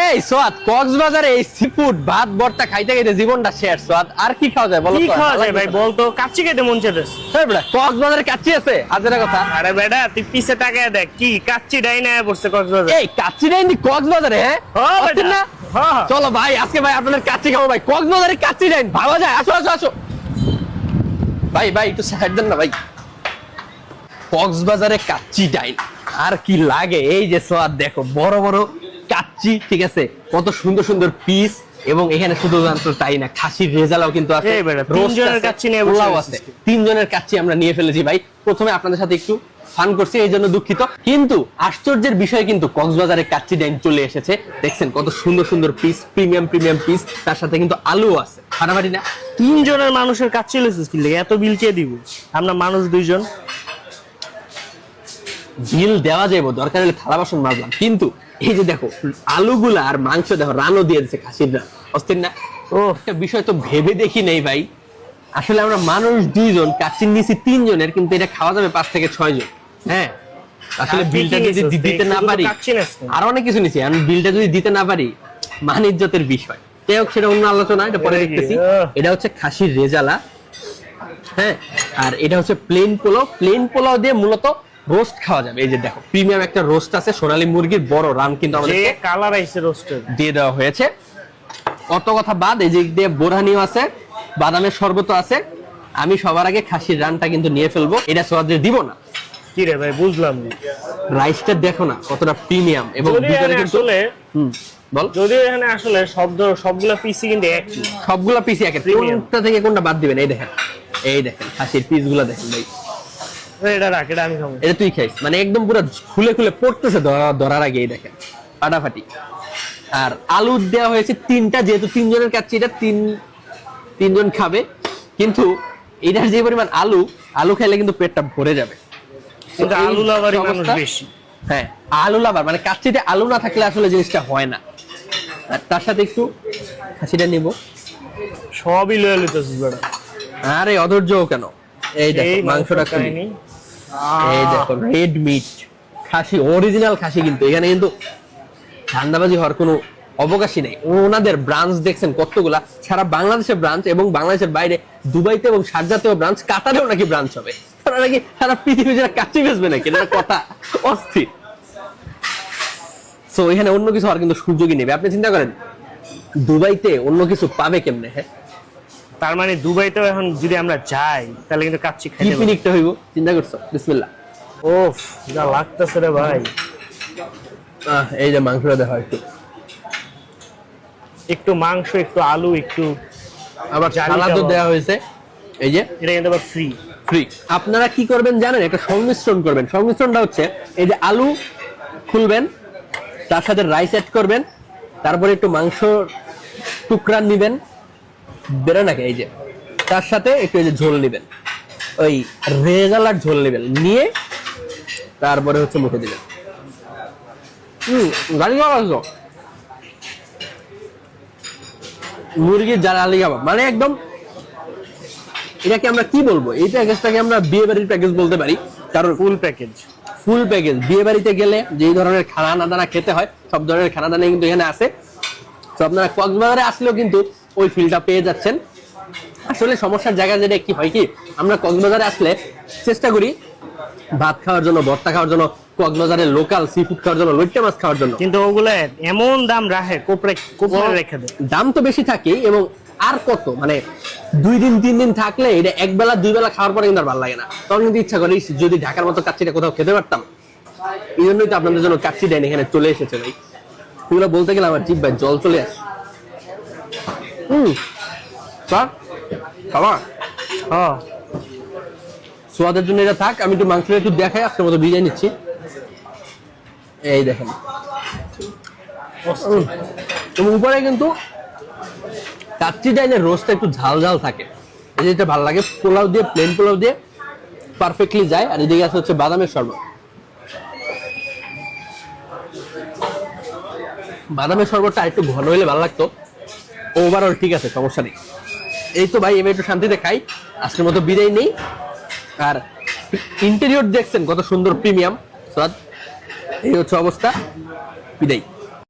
এই সোয়াদ কক্সবাজারে এই সিফুড ভাত ভর্তা খাইতে খাইতে জীবনটা শেষ। সোয়াদ আর কি খাওয়া যায় বলো কি খাওয়া যায় ভাই বলতো? কাচ্চি খেতে মন চাইতেছে। এই বেটা, কক্সবাজারে কাচ্চি আছে? কথা? আরে বেটা তুই পিছে তাকায় দেখ কি কাচ্চি পড়ছে কক্সবাজার। এই কাচ্চি কক্সবাজারে হ্যাঁ? হ্যাঁ, বেটা। হ্যাঁ, হ্যাঁ। চলো ভাই আজকে ভাই আপনাদের কাচ্চি খাব ভাই। কক্সবাজারে কাচ্চি নাই ভাবা যায়? আসো আসো আসো। ভাই ভাই একটু সাইড দেন না ভাই। কক্সবাজারে কাচ্চি ডাইন আর কি লাগে? এই যে সোয়াদ দেখো বড় বড় কাচ্চি ঠিক আছে? কত সুন্দর সুন্দর পিস এবং এখানে শুধুমাত্র তাই না খাসির রেজালাও কিন্তু আছে তিনজনের কাচ্চি নিয়ে পোলাও আছে। তিনজনের কাচ্চি আমরা নিয়ে ফেলেছি ভাই। প্রথমে আপনাদের সাথে একটু ফান করছি এই জন্য দুঃখিত। কিন্তু আশ্চর্যের বিষয় কিন্তু কক্সবাজারে কাচ্চি ডাইন চলে এসেছে। দেখছেন কত সুন্দর সুন্দর পিস প্রিমিয়াম প্রিমিয়াম পিস তার সাথে কিন্তু আলু আছে। ফাটাফাটি না? তিনজনের মানুষের কাচ্চি লেছিস কি লেগে? এত বিল কে দিব? আমরা মানুষ দুইজন। বিল দেওয়া যাব দরকার হলে থালা বাসন মাজলাম। কিন্তু এই যে দেখো আলুগুলা আর মাংস দেখো রানও দিয়ে দিচ্ছে খাসির রান। অস্থির না? ও একটা বিষয় তো ভেবে দেখি নেই ভাই। আসলে আমরা মানুষ দুইজন কাচ্চির নিচে তিনজনের কিন্তু এটা খাওয়া যাবে পাঁচ থেকে ছয় জন হ্যাঁ? আসলে বিলটা যদি দিতে না পারি। আর অনেক কিছু নিছি। আমি বিলটা যদি দিতে না পারি মান ইজ্জতের বিষয়। যাই হোক সেটা অন্য আলোচনা এটা পরে দেখতেছি। এটা হচ্ছে খাসির রেজালা। হ্যাঁ? আর এটা হচ্ছে প্লেন পোলাও। প্লেন পোলাও দিয়ে মূলত রোস্ট খাওয়া যাবে। এই যে দেখো প্রিমিয়াম একটা রোস্ট আছে সোনালী মুরগির বড় রান কিন্তু আমাদের কালার আইছে রোস্টের দিয়ে দেওয়া হয়েছে। অত কথা বাদ এই যে দিয়ে বোরহানিও আছে বাদামের শরবত আছে। আমি সবার আগে খাসির রানটা কিন্তু নিয়ে ফেলব। এটা সোয়াদের দিব না। কি রে ভাই বুঝলাম না। রাইসটা দেখো না কতটা প্রিমিয়াম এবং ভিতরে কিন্তু হুম বল। যদিও এখানে আসলে শব্দ সবগুলা পিসি কিন্তু একই। সবগুলা পিসি একে। Premium. কোনটা থেকে কোনটা বাদ দিবেন? এই দেখেন এই দেখেন খাসির পিসগুলা দেখেন ভাই। এটা রাখ এটা আমি খাব। এটা তুই খাইস। মানে একদম পুরো খুলে খুলে পড়তেছে ধরার আগে দেখেন ফাটাফাটি। আর আলু দেওয়া হয়েছে তিনটা যেহেতু তিনজনের কাছে এটা তিন তিনজন খাবে। কিন্তু এটার যে পরিমাণ আলু আলু খাইলে কিন্তু পেটটা ভরে যাবে। কিন্তু আলু লাভারই মানুষ বেশি। হ্যাঁ আলু লাভার মানে কাচ্চিতে আলু না থাকলে আসলে জিনিসটা হয় না। আর তার সাথে একটু খাসিটা নিব। সবই লয়ে লইতেছিস বেটা। আরে অধৈর্য কেন? এই দেখো মাংসটা খুলি। এই দেখো রেড মিট খাসি অরিজিনাল খাসি কিন্তু। এখানে কিন্তু ধান্দাবাজি হওয়ার কোনো অবকাশই নেই। ওনাদের ব্রাঞ্চ দেখছেন কতগুলা? সারা বাংলাদেশের ব্রাঞ্চ এবং বাংলাদেশের বাইরে দুবাইতে এবং সারজাতেও ব্রাঞ্চ কাতারেও নাকি ব্রাঞ্চ হবে। তারা নাকি সারা পৃথিবী যারা কাচ্চি বেচবে নাকি? এটা কথা অস্থির। সো এখানে অন্য কিছু হওয়ার কিন্তু সুযোগই নেবে আপনি চিন্তা করেন দুবাইতে অন্য কিছু পাবে কেমনে? হ্যাঁ? তার মানে দুবাইতেও এখন যদি আমরা যাই তাহলে কিন্তু কাচ্চি কি খাইতে পারব। পিনিকটা হইব? চিন্তা করছ? বিসমিল্লাহ। ওফ যা লাগতেছে রে ভাই। আহ, এই যে মাংসটা দেখা একটু। একটু মাংস একটু আলু একটু আবার সালাদও। দেওয়া। হয়েছে। এই যে? এটা কিন্তু আবার ফ্রি ফ্রি আপনারা কি করবেন জানেন? একটা সংমিশ্রণ করবেন। সংমিশ্রণটা হচ্ছে এই যে আলু খুলবেন তার সাথে রাইস অ্যাড করবেন তারপরে একটু মাংস টুকরা নিবেন বেরো নাকি? এই যে তার সাথে একটু এই যে ঝোল নিবেন। ওই রেজালার ঝোল নিবেন। নিয়ে তারপরে হচ্ছে মুখে দিবেন। হুম গাড়ি খাওয়া মুরগির জালালি মানে একদম এটাকে আমরা কি বলব? এই প্যাকেজটাকে আমরা বিয়ে বাড়ির প্যাকেজ বলতে পারি। কারণ ফুল প্যাকেজ। Full package. বিয়ে বাড়িতে গেলে যেই ধরনের খানা দানা খেতে হয় সব ধরনের খানা দানা কিন্তু এখানে আছে তো আপনারা কক্সবাজারে আসলেও কিন্তু ওই ফিলটা পেয়ে যাচ্ছেন। আসলে সমস্যার জায়গা যেটা কি হয় কি আমরা কক্সবাজারে আসলে চেষ্টা করি ভাত খাওয়ার জন্য ভর্তা খাওয়ার জন্য কক্সবাজারের লোকাল সি ফুড খাওয়ার জন্য লইট্টা মাছ খাওয়ার জন্য। কিন্তু ওগুলো এমন দাম রাখে কোপরে কোপরে রেখে দেয়। দাম তো বেশি থাকে এবং আর কত? মানে দুই দিন তিন দিন থাকলে এটা এক বেলা দুই বেলা খাওয়ার পরে কিন্তু আর ভালো লাগে না। তখন কিন্তু ইচ্ছা করে যদি ঢাকার মতো কাচ্চিটা কোথাও খেতে পারতাম। এই জন্যই তো আপনাদের জন্য কাচ্চি ডাইন এখানে চলে এসেছে ভাই। এগুলো বলতে গেলে আমার জিভ ভাই জল চলে আসে। স্যার খাবার হ্যাঁ। সোয়াদের জন্য এটা থাক আমি একটু মাংসটা একটু দেখাই আজকের মতো বিরিয়ানি নিচ্ছি। এই দেখেন। এবং উপরে কিন্তু কাচ্চি ডাইনের রোস্টটা একটু ঝাল ঝাল থাকে। এই যেটা ভালো লাগে পোলাও দিয়ে প্লেন পোলাও দিয়ে পারফেক্টলি যায় আর এদিকে আছে হচ্ছে বাদামের শরবত। বাদামের শরবতটা একটু ঘন হলে ভালো লাগতো। ওভারঅল ঠিক আছে, সমস্যা নেই। এই তো ভাই, এবার একটু শান্তিতে খাই আজকের মতো বিদায় নেই। আর ইন্টেরিয়র দেখছেন কত সুন্দর প্রিমিয়াম এই হচ্ছে অবস্থা। বিদায়।